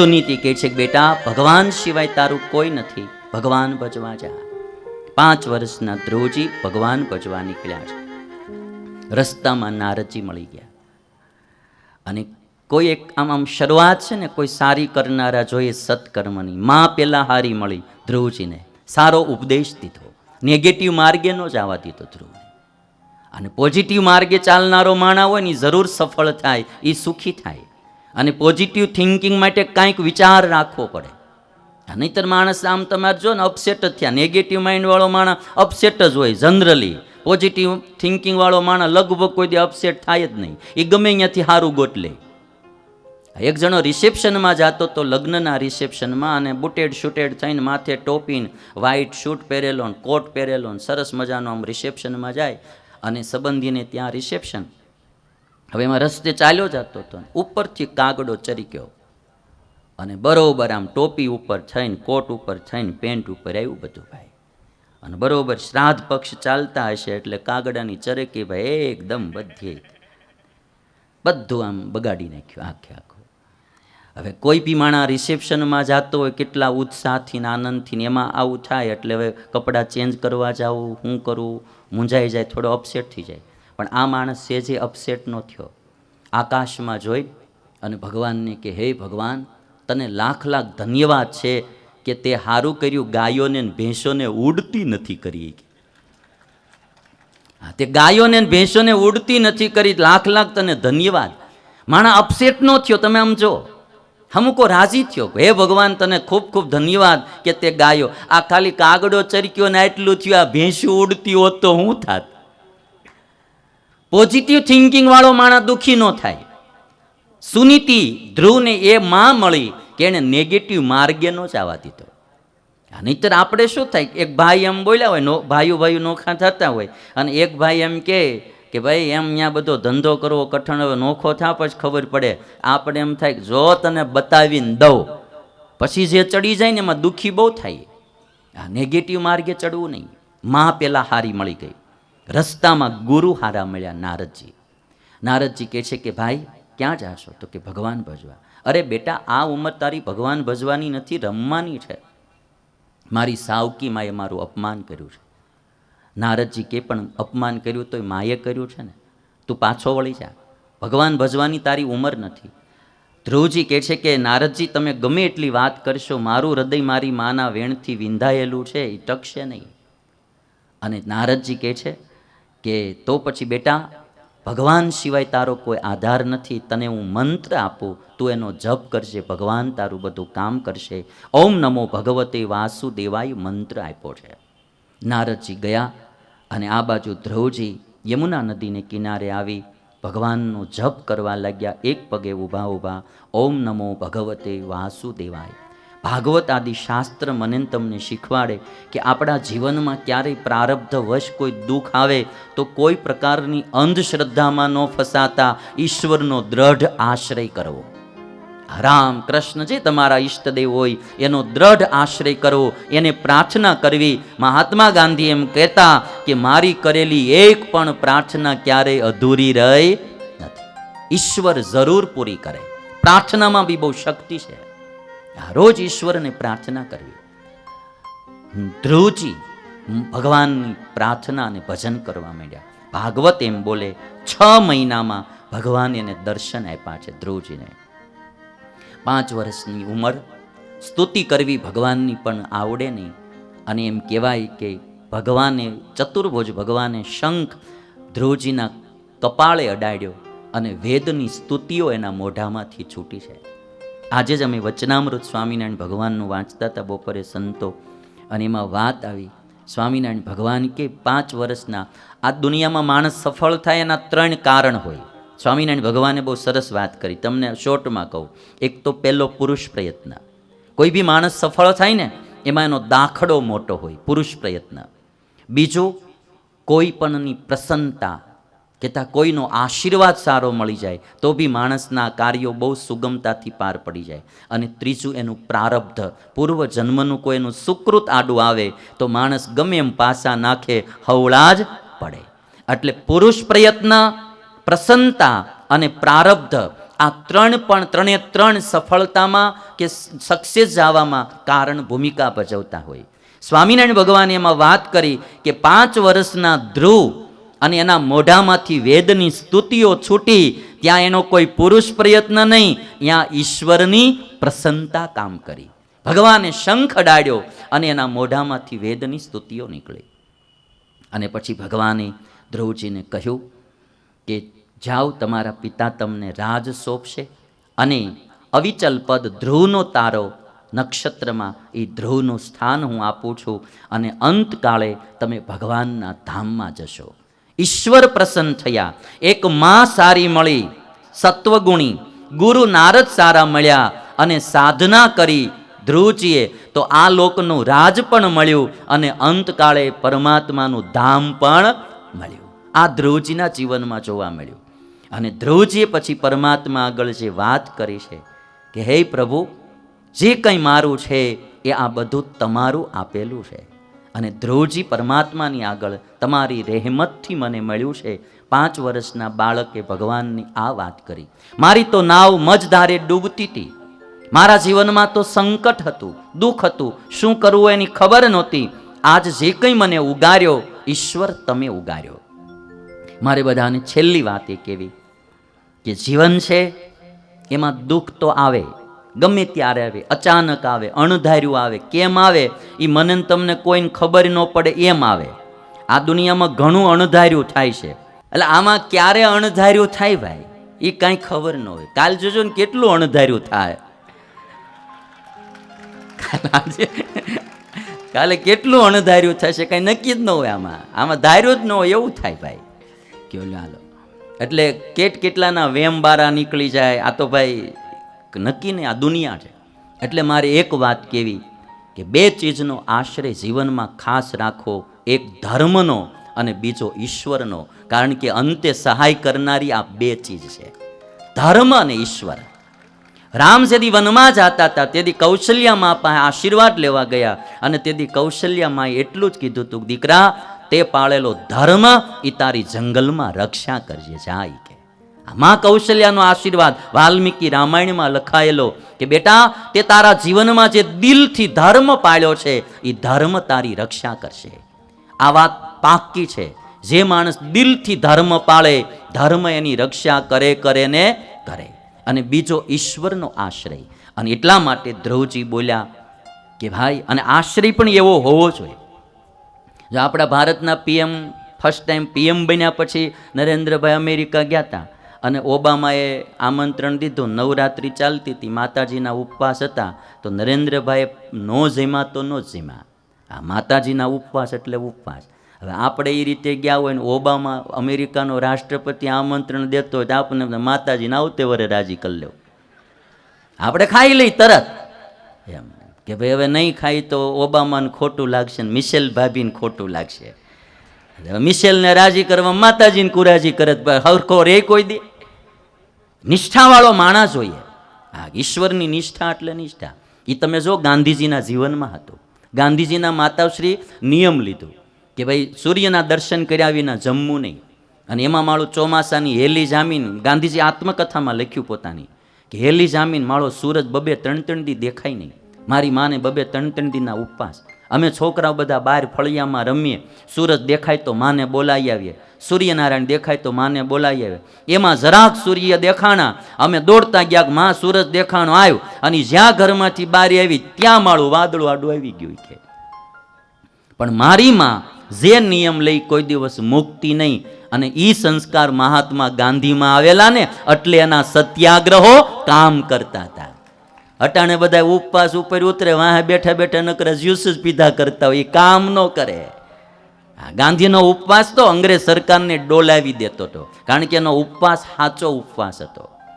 સુનીતિ કહે છે બેટા, ભગવાન સિવાય તારું કોઈ નથી. ભગવાન ભજવા જા. પાંચ વર્ષના ધ્રુવજી ભગવાન ભજવા નીકળ્યા છે. રસ્તામાં નારજી મળી ગયા. અને કોઈ એક આમ આમ શરૂઆત છે ને, કોઈ સારી કરનારા જોઈએ સત્કર્મની. માં પેલા હારી મળી ધ્રુવજીને. સારો ઉપદેશ દીધો. નેગેટિવ માર્ગે ન આવવા દીધો ધ્રુવને. અને પોઝિટિવ માર્ગે ચાલનારો માણા હોય ને જરૂર સફળ થાય એ સુખી થાય. અને પોઝિટિવ થિંકિંગ માટે કાંઈક વિચાર રાખવો પડે. નહીતર માણસ આમ તમારે જો ને અપસેટ જ થયા. નેગેટિવ માઇન્ડવાળો માણસ અપસેટ જ હોય જનરલી પોઝિટિવ થિંકિંગવાળો માણસ લગભગ કોઈ દી અપસેટ થાય જ નહીં. એ ગમે અહીંયાથી સારું ગોટલે એક જણો રિસેપ્શનમાં જતો તો લગ્નના રિસેપ્શનમાં અને બુટેડ શૂટેડ થઈને માથે ટોપીન વ્હાઇટ શૂટ પહેરેલો કોટ પહેરેલો સરસ મજાનો આમ રિસેપ્શનમાં જાય. અને સંબંધીને ત્યાં રિસેપ્શન હવે એમાં રસ્તે ચાલ્યો જતો હતો ઉપરથી કાગડો ચરીક્યો અને બરોબર આમ ટોપી ઉપર થઈને કોટ ઉપર થઈને પેન્ટ ઉપર આવ્યું બધું ભાઈ. અને બરોબર શ્રાદ્ધ પક્ષ ચાલતા હશે એટલે કાગડાની ચરકી ભાઈ એકદમ બધી બધું આમ બગાડી નાખ્યું, આખે આખું. હવે કોઈ બી માણા રિસેપ્શનમાં જતો હોય, કેટલા ઉત્સાહથી ને આનંદથી ને એમાં આવું થાય, એટલે હવે કપડાં ચેન્જ કરવા જાવું શું કરવું મૂંઝાઈ જાય, થોડો અપસેટ થઈ જાય. પણ આ માણસ છે જે અપસેટ ન થયો. આકાશમાં જોઈ અને ભગવાનને કે, હે ભગવાન, તને લાખ લાખ ધન્યવાદ છે કે તે સારું કર્યું, ગાયોને ભેંસોને ઉડતી નથી કરી હા, તે ગાયોને ભેંસોને ઉડતી નથી કરી, લાખ લાખ તને ધન્યવાદ. માણા અપસેટ નો થયો, તમે આમ જો. હમુકો રાજી થયો હે ભગવાન, તને ખૂબ ખૂબ ધન્યવાદ કે તે ગાયો, આ ખાલી કાગડો ચરક્યો ને એટલું થયું, આ ભેંસું ઉડતી હોત તો હું થાત. પોઝિટિવ થિંકિંગવાળો માણસ દુઃખી ન થાય. સુનીતિ ધ્રુવને એ માં મળી કે એને નેગેટિવ માર્ગે ન જવા દીધો. નહીંતર આપણે શું થાય? એક ભાઈ એમ બોલ્યા હોય, નો ભાઈઓ ભાઈઓ નોખા થતા હોય, અને એક ભાઈ એમ કહે કે ભાઈ એમ ત્યાં બધો ધંધો કરવો, કઠણ હવે નોખો થા, પછી ખબર પડે. આપણે એમ થાય જો તને બતાવીને દઉં, પછી જે ચડી જાય ને એમાં દુઃખી બહુ થાય. આ નેગેટિવ માર્ગે ચડવું નહીં. માં પેલા હારી મળી ગઈ. રસ્તામાં ગુરુ હારા મળ્યા નારદજી. નારદજી કહે છે કે, ભાઈ, ક્યાં જાશો? તો કે, ભગવાન ભજવા. અરે બેટા, આ ઉંમર તારી ભગવાન ભજવાની નથી, રમવાની છે. મારી સાવકી માએ મારું અપમાન કર્યું છે. નારદજી કે, પણ અપમાન કર્યું તોય માએ કર્યું છે ને? તું પાછો વળી જા. ભગવાન ભજવાની તારી ઉંમર નથી. ધ્રુવજી કહે છે કે, નારદજી, તમે ગમે એટલી વાત કરશો, મારું હૃદય મારી માના વેણથી વિંધાયેલું છે, એ ટકશે નહીં. અને નારદજી કહે છે કે તો પછી બેટા, ભગવાન સિવાય તારો કોઈ આધાર નથી, તને હું મંત્ર આપું, તું એનો જપ કરશે, ભગવાન તારું બધું કામ કરશે. ઓમ નમો ભગવતે વાસુદેવાય મંત્ર આપ્યો છે. નારદજી ગયા અને આ બાજુ ધ્રુવજી યમુના નદીને કિનારે આવી ભગવાનનો જપ કરવા લાગ્યા. એક પગે ઊભા ઊભા ઓમ નમો ભગવતે વાસુદેવાય. ભાગવત આદિ શાસ્ત્ર મને તમને શીખવાડે કે આપણા જીવનમાં ક્યારેય પ્રારબ્ધ વશ કોઈ દુઃખ આવે તો કોઈ પ્રકારની અંધશ્રદ્ધામાં ન ફસાતા ઈશ્વરનો દ્રઢ આશ્રય કરવો રામ કૃષ્ણ જે તમારા ઈષ્ટદેવ હોય, એનો દ્રઢ આશ્રય કરવો એને પ્રાર્થના કરવી. મહાત્મા ગાંધી એમ કહેતા કે મારી કરેલી એક પણ પ્રાર્થના ક્યારેય અધૂરી રહી નથી. ઈશ્વર જરૂર પૂરી કરે. પ્રાર્થનામાં બી બહુ શક્તિ છે. રોજ ઈશ્વરને પ્રાર્થના કરવી. ધ્રુવજી ભગવાનની પ્રાર્થના અને ભજન કરવા માંડ્યા. ભાગવત એમ બોલે, છ મહિનામાં ભગવાન એને દર્શન આપ્યા છે ધ્રુવજીને. પાંચ વર્ષની ઉંમર, સ્તુતિ કરવી ભગવાનની પણ આવડે નહીં. અને એમ કહેવાય કે ભગવાને, ચતુર્ભુજ ભગવાને શંખ ધ્રુવજીના કપાળે અડાડ્યો અને વેદની સ્તુતિઓ એના મોઢામાંથી છૂટી છે આજે જ અમે વચનામૃત સ્વામિનારાયણ ભગવાનનું વાંચતા હતા બપોરે સંતો. અને એમાં વાત આવી. સ્વામિનારાયણ ભગવાન કે પાંચ વર્ષના, આ દુનિયામાં માણસ સફળ થાય એના ત્રણ કારણ હોય. સ્વામિનારાયણ ભગવાને બહુ સરસ વાત કરી. તમને શોર્ટમાં કહું. એક તો પહેલો પુરુષ પ્રયત્ન. કોઈ બી માણસ સફળ થાય ને, એમાં એનો દાખલો મોટો હોય. પુરુષ પ્રયત્ન. બીજું, કોઈ પણની પ્રસન્નતા. કહેતા કોઈનો આશીર્વાદ સારો મળી જાય, તો બી માણસના કાર્યો બહુ સુગમતાથી પાર પડી જાય. અને ત્રીજું એનું પ્રારબ્ધ પૂર્વ જન્મનું કોઈ એનું સુકૃત આડું આવે, તો માણસ ગમે એમ પાસા નાખે હવળા જ પડે. એટલે પુરુષ પ્રયત્ન, પ્રસન્નતા અને પ્રારબ્ધ, આ ત્રણ પણ ત્રણે ત્રણ સફળતામાં કે સક્સેસ જવામાં કારણ ભૂમિકા ભજવતા હોય. સ્વામિનારાયણ ભગવાને એમાં વાત કરી કે પાંચ વર્ષના ધ્રુવ અને એના મોઢામાંથી વેદની સ્તુતિઓ છૂટી, ત્યાં એનો કોઈ પુરુષ પ્રયત્ન નહીં. ત્યાં ઈશ્વરની પ્રસન્નતા કામ કરી. ભગવાને શંખ અડાડ્યો અને એના મોઢામાંથી વેદની સ્તુતિઓ નીકળી. અને પછી ભગવાને ધ્રુવજીને કહ્યું કે, જાઓ, તમારા પિતા તમને રાજ સોંપશે અને અવિચલ પદ ધ્રુવનો તારો નક્ષત્રમાં એ ધ્રુવનું સ્થાન હું આપું છું અને અંતકાળે તમે ભગવાનના ધામમાં જશો. ઈશ્વર પ્રસન્ન થયા એક માં સારી મળી, સત્વગુણી, ગુરુ નારદ સારા મળ્યા અને સાધના કરી ધ્રુવજીએ. તો આ લોકનું રાજ પણ મળ્યું અને અંતકાળે પરમાત્માનું ધામ પણ મળ્યું. આ ધ્રુવજીના જીવનમાં જોવા મળ્યું. અને ધ્રુવજીએ પછી પરમાત્મા આગળ જે વાત કરી છે કે, હે પ્રભુ, જે કંઈ મારું છે એ આ બધું તમારું આપેલું છે. અને ધ્રુવજી પરમાત્માની આગળ તમારી રહેમતથી મને મળ્યું છે. પાંચ વર્ષના બાળકે ભગવાનની આ વાત કરી. મારી તો નાવ મજધારે ડૂબતી હતી. મારા જીવનમાં તો સંકટ હતું, દુઃખ હતું. શું કરવું એની ખબર નહોતી. આજ જે કંઈ મને ઉગાર્યો, ઈશ્વર તમે ઉગાર્યો. મારે બધાને છેલ્લી વાત એ કહેવી કે જીવન છે, એમાં દુઃખ તો આવે. ગમે ત્યારે આવે, અચાનક આવે, અણધાર્યું આવે, કેમ આવે એ મને તમને કોઈને ખબર ન પડે, એમ આવે. આ દુનિયામાં ઘણું અણધાર્યું થાય છે. એટલે આમાં ક્યારે અણધાર્યું થાય ભાઈ? એ કાંઈ ખબર ન હોય. કાલ જોજો ને કેટલું અણધાર્યું થાય. કાલે કેટલું અણધાર્યું થશે કાંઈ નક્કી જ ન હોય આમાં. આમાં ધાર્યું જ ન હોય, એવું થાય ભાઈ. કયો હાલો. એટલે કેટ કેટલાના વેમ બારા નીકળી જાય, આ તો ભાઈ નક્કી નહીં, આ દુનિયા છે. એટલે મારે એક વાત કેવી કે બે ચીજનો આશ્રય જીવનમાં ખાસ રાખો એક ધર્મનો અને બીજો ઈશ્વરનો. કારણ કે અંતે સહાય કરનારી આ બે ચીજ છે. ધર્મ અને ઈશ્વર. રામ જેદી વનમાં જતા હતા તેથી કૌશલ્યામાં પાસે આશીર્વાદ લેવા ગયા અને તેથી કૌશલ્યામાં એટલું જ કીધું તું, દીકરા, તે પાળેલો ધર્મ એ તારી જંગલમાં રક્ષા કરજે, જાય મા કૌશલ્યાનો આશીર્વાદ વાલ્મીકી રામાયણમાં લખાયેલો કે બેટા, તે તારા જીવનમાં જે દિલથી ધર્મ પાળ્યો છે એ ધર્મ તારી રક્ષા કરશે. આ વાત પાક્કી છે. જે માણસ દિલથી ધર્મ પાળે, ધર્મ એની રક્ષા કરે કરે ને કરે. અને બીજો ઈશ્વરનો આશ્રય. અને એટલા માટે ધ્રુવજી બોલ્યા કે ભાઈ, અને આશ્રય પણ એવો હોવો જોઈએ. જો આપણા ભારતના પીએમ ફર્સ્ટ ટાઈમ પીએમ બન્યા પછી નરેન્દ્રભાઈ અમેરિકા ગયા હતા અને ઓબામાએ આમંત્રણ દીધું. નવરાત્રિ ચાલતી હતી. માતાજીના ઉપવાસ હતા. તો નરેન્દ્રભાઈએ નો જમ્યા તો નો જમ્યા આ માતાજીના ઉપવાસ એટલે ઉપવાસ. હવે આપણે એ રીતે ગયા હોય ને ઓબામા અમેરિકાનો રાષ્ટ્રપતિ આમંત્રણ દેતો હોય તો આપણને માતાજીને આવતે વરે રાજી કરી લેવું. આપણે ખાઈ લઈ તરત. એમ. કે ભાઈ હવે નહીં ખાઈ તો ઓબામાને ખોટું લાગશે ને મિશેલ ભાભીને ખોટું લાગશે. મિશેલને રાજી કરવા માતાજીને કુરાજી કરે હરખો રે કોઈ દે. નિષ્ઠાવાળો માણસ જોઈએ હા ઈશ્વરની નિષ્ઠા એટલે નિષ્ઠા. એ તમે જો ગાંધીજીના જીવનમાં હતો. ગાંધીજીના માતાશ્રી નિયમ લીધું કે ભાઈ સૂર્યના દર્શન કર્યા વિના જમવું નહીં. અને એમાં માળું ચોમાસાની હેલી જામીન, ગાંધીજી આત્મકથામાં લખ્યું પોતાની કે હેલી જામીન માળો સૂરજ બબે ત્રણ ત્રણ દી દેખાય નહીં. મારી માને બબે ત્રણ ત્રણ દીના ઉપવાસ. અમે છોકરાઓ બધા બહાર ફળિયામાં રમીએ. સૂરજ દેખાય તો માને બોલાવી આવીએ. સૂર્યનારાયણ દેખાય તો માને બોલાવી આવે એમાં જરાક સૂર્ય દેખાણા. અમે દોડતા ગયા માં સૂરજ દેખાણો આવ્યો અને જ્યાં ઘરમાંથી બહાર આવી, ત્યાં માળું વાદળું આડું આવી ગયું કે પણ મારી માં જે નિયમ લઈ કોઈ દિવસ મુક્તિ નહીં. અને એ સંસ્કાર મહાત્મા ગાંધીમાં આવેલા ને, એટલે એના સત્યાગ્રહો કામ કરતા હતા. અટાણે બધા ઉપવાસ ઉપર ઉતરે, વાહે બેઠા બેઠા નકરા જ્યુસ જ પીધા કરતા હોય, એ કામ ન કરે. ગાંધીનો ઉપવાસ તો અંગ્રેજ સરકારને ડોલાવી દેતો હતો, કારણ કે એનો ઉપવાસ સાચો ઉપવાસ હતો.